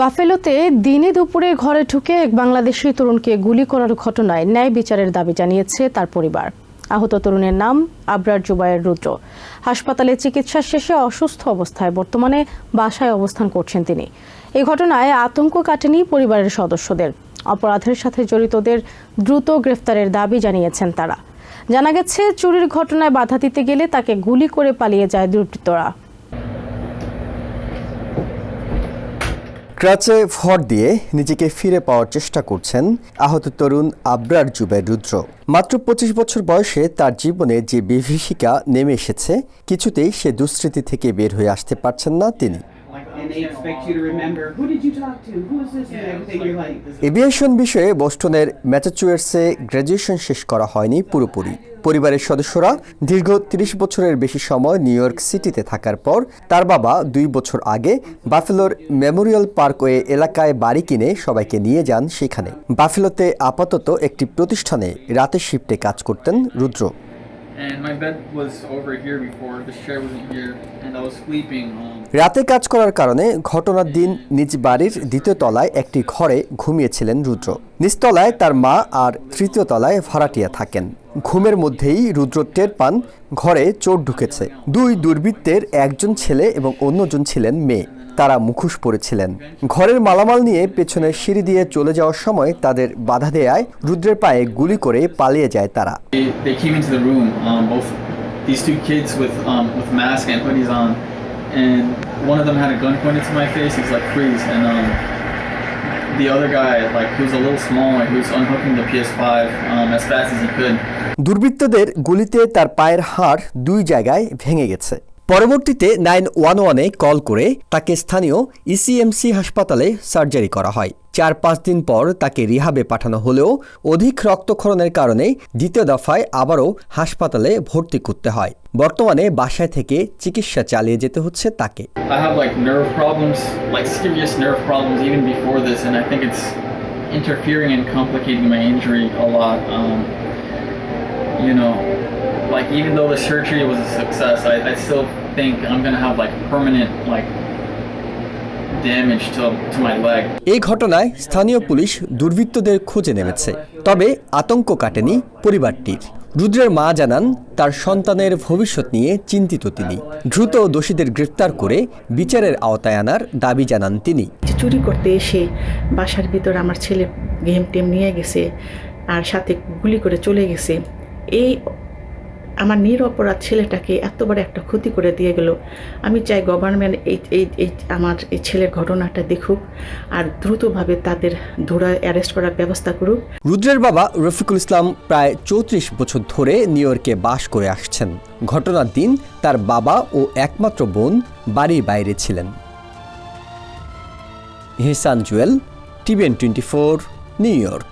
বাফেলোতে দিনে দুপুরে ঘরে ঢুকে এক বাংলাদেশি তরুণকে গুলি করার ঘটনায় ন্যায় বিচারের দাবি জানিয়েছে তার পরিবার। আহত তরুণের নাম আবরার জুবায়ের রুদ্র। হাসপাতালে চিকিৎসা শেষে অসুস্থ অবস্থায় বর্তমানে বাসায় অবস্থান করছেন তিনি। এ ঘটনায় আতঙ্ক কাটেনি পরিবারের সদস্যদের। অপরাধের সাথে জড়িতদের দ্রুত গ্রেফতারের দাবি জানিয়েছেন তারা। জানা গেছে, চুরির ঘটনায় বাধা দিতে গেলে তাকে গুলি করে পালিয়ে যায় দুর্বৃত্তরা। ক্রাচে ফর দিয়ে নিজেকে ফিরে পাওয়ার চেষ্টা করছেন আহত তরুণ আব্রার জুবের রুদ্র। মাত্র পঁচিশ বছর বয়সে তার জীবনে যে বিভীষিকা নেমে এসেছে, কিছুতেই সে দুঃস্মৃতি থেকে বের হয়ে আসতে পারছেন না তিনি। And they expect you to remember who did you talk to, who is this, and everything. You're like, aviation বিষয়ে বোস্টনের ম্যাচাচুয়েটসে গ্র্যাজুয়েশন শেষ করা হয়নি পুরোপুরি। পরিবারের সদস্যরা দীর্ঘ ৩০ বছরের বেশি সময় নিউ ইয়র্ক সিটিতে থাকার পর তার বাবা দুই বছর আগে বাফেলোর মেমোরিয়াল পার্কওয়ে এলাকায় বাড়ি কিনে সবাইকে নিয়ে যান সেখানে। বাফেলোতে আপাতত একটি প্রতিষ্ঠানে রাতের শিফটে কাজ করতেন রুদ্র। রাতে কাজ করার কারণে ঘটনার দিন নিজ বাড়ির দ্বিতীয় তলায় একটি ঘরে ঘুমিয়েছিলেন রুদ্র। নিচতলায় তার মা আর তৃতীয় তলায় ভাড়াটিয়া থাকেন। ঘুমের মধ্যেই রুদ্র টের পান, ঘরে চোর ঢুকেছে। দুই দুর্বৃত্তের একজন ছেলে এবং অন্যজন ছিলেন মেয়ে। তারা মুখোশ পড়েছিলেন ঘরের মালামাল নিয়ে পেছনে সিঁড়ি দিয়ে চলে যাওয়ার সময় তাদের বাধা দেয় রুদ্রের পায়ে গুলি করে পালিয়ে যায় তারা। দুর্বৃত্তদের গুলিতে তার পায়ের হাড় দুই জায়গায় ভেঙে গেছে। পরবর্তীতে নাইন ওয়ান ওয়ানে কল করে তাকে স্থানীয় ইসিএমসি হাসপাতালে সার্জারি করা হয়। চার পাঁচ দিন পর তাকে রিহাবে পাঠানো হলেও অধিক রক্তক্ষরণের কারণে দ্বিতীয় দফায় আবারও হাসপাতালে ভর্তি করতে হয়। বর্তমানে বাসায় থেকে চিকিৎসা চালিয়ে যেতে হচ্ছে তাকে। Like even though the surgery was a success, I, I still think I'm gonna have like permanent like damage to to my leg. এই ঘটনায় স্থানীয় পুলিশ দুর্বৃত্তদের খোঁজে নেমেছে। তবে আতঙ্ক কাটেনি পরিবারটির। রুদ্রের মা জানান তার সন্তানের ভবিষ্যৎ নিয়ে চিন্তিত তিনি। দ্রুত দোষীদের গ্রেফতার করে বিচারের আওতায় আনার দাবি জানান তিনি। চুরি করতে এসে বাসার ভিতর আমার ছেলে গেম টেম নিয়ে গেছে আর সাথে গুলি করে চলে গেছে এই আমার নিরপরাধ ছেলেটাকে এত বড় একটা ক্ষতি করে দিয়ে গেল। আমি চাই গভর্নমেন্ট এই এই এই আমার এই ছেলের ঘটনাটা দেখুক আর দ্রুতভাবে তাদের ধরা অ্যারেস্ট করার ব্যবস্থা করুক। রুদ্রের বাবা রফিকুল ইসলাম প্রায় চৌত্রিশ বছর ধরে নিউ ইয়র্কে বাস করে আসছেন। ঘটনার দিন তার বাবা ও একমাত্র বোন বাড়ির বাইরে ছিলেন। Hasan Jewel, TVN twenty four, New York.